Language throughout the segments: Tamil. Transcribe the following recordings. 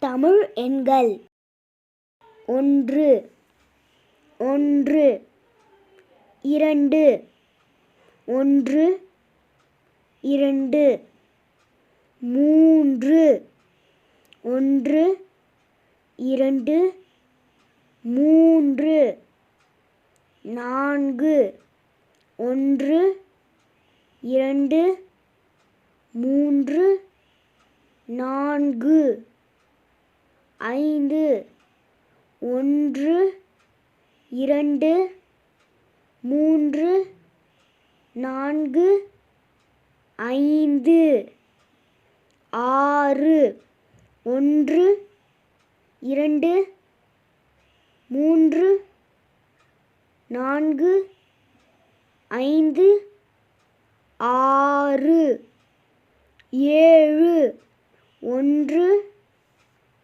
தமிழ் எண்கள். ஒன்று ஒன்று இரண்டு ஒன்று இரண்டு மூன்று ஒன்று இரண்டு மூன்று நான்கு ஒன்று இரண்டு மூன்று நான்கு. ஐந்து ஒன்று இரண்டு மூன்று நான்கு ஐந்து ஆறு ஒன்று இரண்டு மூன்று நான்கு ஐந்து ஆறு ஏழு ஒன்று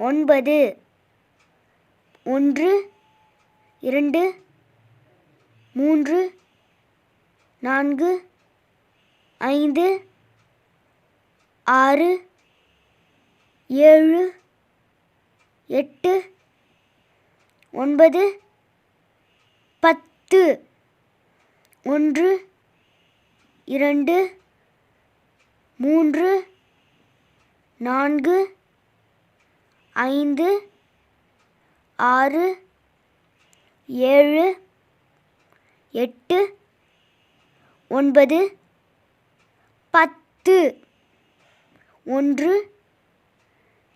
ஒன்பது ஒன்று இரண்டு மூன்று நான்கு ஐந்து ஆறு ஏழு எட்டு ஒன்பது பத்து ஒன்று இரண்டு மூன்று நான்கு ஐந்து ஆறு ஏழு எட்டு ஒன்பது பத்து ஒன்று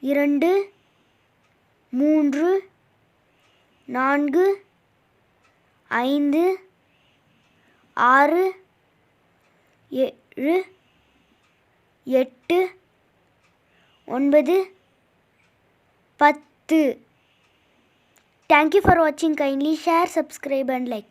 இரண்டு மூன்று நான்கு ஐந்து ஆறு ஏழு எட்டு ஒன்பது பத்து. தேங்க்யூ ஃபார் வாட்சிங் kindly share subscribe and like